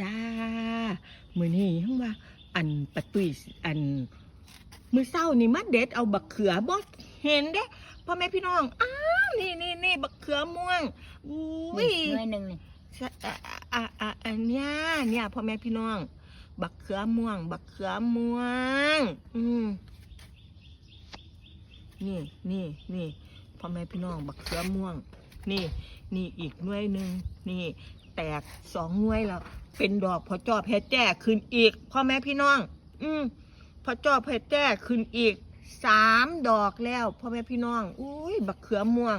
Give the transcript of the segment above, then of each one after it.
จ้ามือนี้ทั้งว่า อันปะตุยอัน มือเศร้านี่มาเด็ดเอาบักเขือบ่เห็นเด้พ่อแม่พี่น้องอ้าวนี่นี่นี่บักเขือม่วงอุ้ยหน่วยหนึ่งนี่ใช่อะอะอะอันเนี้ยเนี่ยพ่อแม่พี่น้อง บักเขือม่วง บักเขือม่วง อืมนี่นี่นี่พ่อแม่พี่น้อง บักเขือม่วง นี่ นี่อีกหน่วยหนึ่งนี่ แตกสองหน่วยแล้ว เป็นดอกพอจอบเพชรแจ้ขึ้นอีกพ่อแม่พี่น้อง อืมพอจอบเพชรแจ้ขึ้นอีกสามดอกแล้วพ่อแม่พี่น้องอุ้ยบักเขือม่วง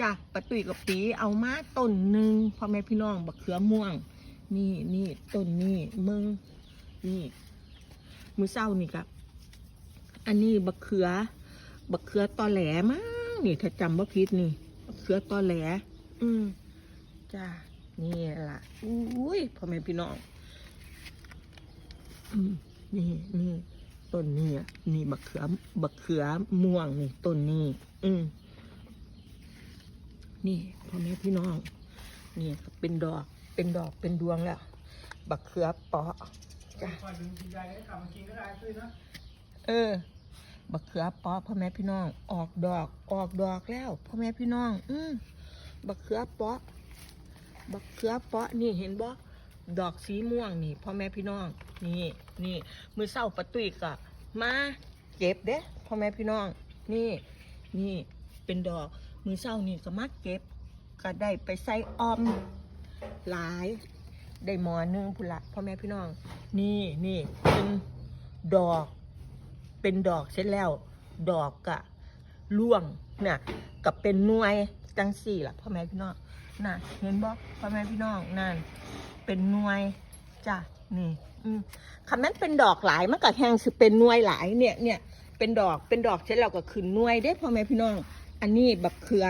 จ้ะปะตุยกับปีเอามาต้นหนึ่งพ่อแม่พี่น้องบักเขือม่วง นี่นี่ต้นนี่มึงนี่มือเศร้านี่ครับอันนี้บักเขือ บักเขือตอแหลมั้งนี่ถ้าจำว่าพิษนี่บักเขือตอแหล อืมจ้า นี่ล่ะอุ้ยพ่อแม่พี่น้องอืมนี่นี่ต้นนี้อะนี่บักเขือบักเขือม่วงนี่ต้นนี้ อืมนี่พ่อแม่พี่น้อง นี่ก็เป็นดอกเป็นดอกเป็นดวงแล้ว บักเขือเปาะจ้ะก่อนถึงกินได้กลับมากินก็ได้ช่วยนะเออ บักเขือเปาะพ่อแม่พี่น้อง ออกดอก ออกดอกแล้วพ่อแม่พี่น้อง อืมบักเขือเปาะ บักเขือเปาะนี่เห็นบ่ดอกสีม่วงนี่พ่อแม่พี่น้องนี่นี่มือเศร้าปะตุยกะมาเก็บเด้พ่อแม่พี่น้อง นี่นี่เป็นดอกมือเศร้านี่ก็มาเก็บ ก็ได้ไปใส่ออมหลายได้หมอนึงพุละพ่อแม่พี่น้อง นี่นี่เป็นดอก เป็นดอกเสร็จแล้ว ดอกกะร่วงเนี่ยกับเป็นน่วย จังสี่ล่ะพ่อแม่พี่น้องน่ะ เห็นบ่พ่อแม่พี่น้องนั่น เป็นหน่วยจ้ะนี่อืมคำนั้นเป็นดอกหลายมันก็แห้งสิเป็นหน่วยหลายเนี่ยเนี่ยเป็นดอกเป็นดอกเสร็จแล้วก็ขึ้นหน่วยเด้พ่อแม่พี่น้อง อันนี้บักเขือ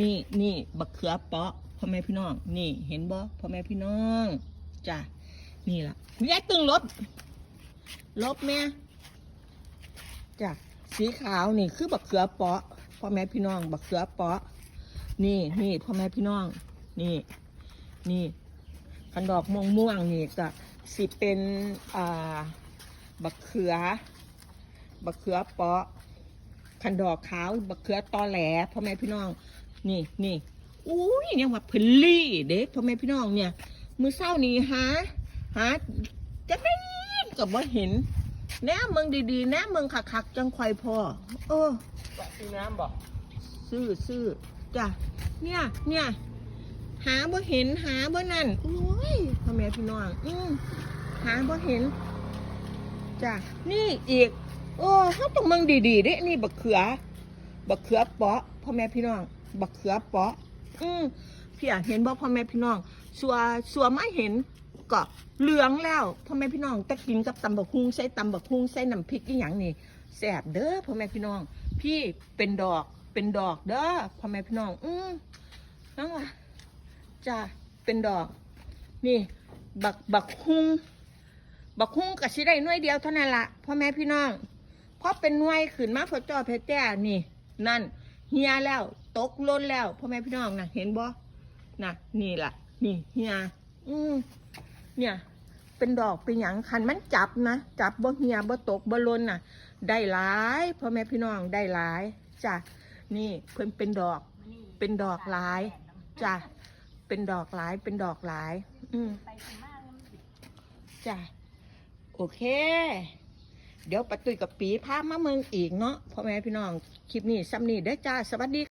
นี่นี่บักเขือเปาะพ่อแม่พี่น้อง นี่เห็นบ่พ่อแม่พี่น้องจ้ะนี่ล่ะแยายตึงลบ ลบแม่จ้ะสีขาวนี่คือบักเขือเปาะ พ่อแม่พี่น้อง บักเขือเปาะ นี่นี่พ่อแม่พี่น้อง นี่ นี่คันดอกม่วงม่วงนี่ก็สิเป็นอ่าบักเขือ บักเขือเปาะคันดอกขาวบักเขือตอแหลพ่อแม่พี่น้อง นี่นี่อุ้ยยังว่าเพลลี่เด็กพ่อแม่พี่น้องเนี่ย มือเศร้านี่หาหาจะได้กับว่าเห็น แน่เมืองดีๆแน่เมืองคักๆจังควายพอเออซื้อน้ำบอกซื้อซื้อจ้ะเนี่ยเนี่ยหาบ่เห็นหาบ่นั่นโอ้ยพ่อแม่พี่น้องอืมหาบ่เห็นจ้ะนี่อีก โอ้เขาต้องเมืองดีๆเด้นี่บักเขือ บักเขือเปาะพ่อแม่พี่น้อง บักเขือเปาะ อืมพี่อาจเห็นบ่พ่อแม่พี่น้องสัวสัวไม่เห็น ก็เหลืองแล้วพ่อแม่พี่น้องตะกินกับตำบักฮุงใส่ตำบักฮุงใส่น้ำพริกอีหยังนี่แซ่บเด้อพ่อแม่พี่น้อง พี่เป็นดอกเป็นดอกเด้อพ่อแม่พี่น้อง อืมนั่งว่ะจ้าเป็นดอก นี่ บักบักฮุงบักฮุงก็สิได้หน่วยเดียวเท่านั้นละพ่อแม่พี่น้องเพราะเป็นหน่วยขึ้นมาพอจอเพชรแจ้นี่ นั่นเฮียแล้วตกล้นแล้วพ่อแม่พี่น้องนะเห็นบ่นะนี่ล่ะ นี่เฮียอืม เนี่ย เป็นดอกเป็นหยังคันมันจับนะ จับบ่เฮียบ่ตกบ่ลนน่ะ ได้หลายพ่อแม่พี่น้องได้หลายจ้ะนี่เพิ่นเป็นดอกเป็นดอกหลายจ้ะเป็นดอกหลายเป็นดอกหลาย อืมจ้ะโอเค เดี๋ยวปะตุยกับปีพามาเมืองอีกเนาะพ่อแม่พี่น้องคลิปนี้ซ้ำนี้เด้จ้าสวัสดี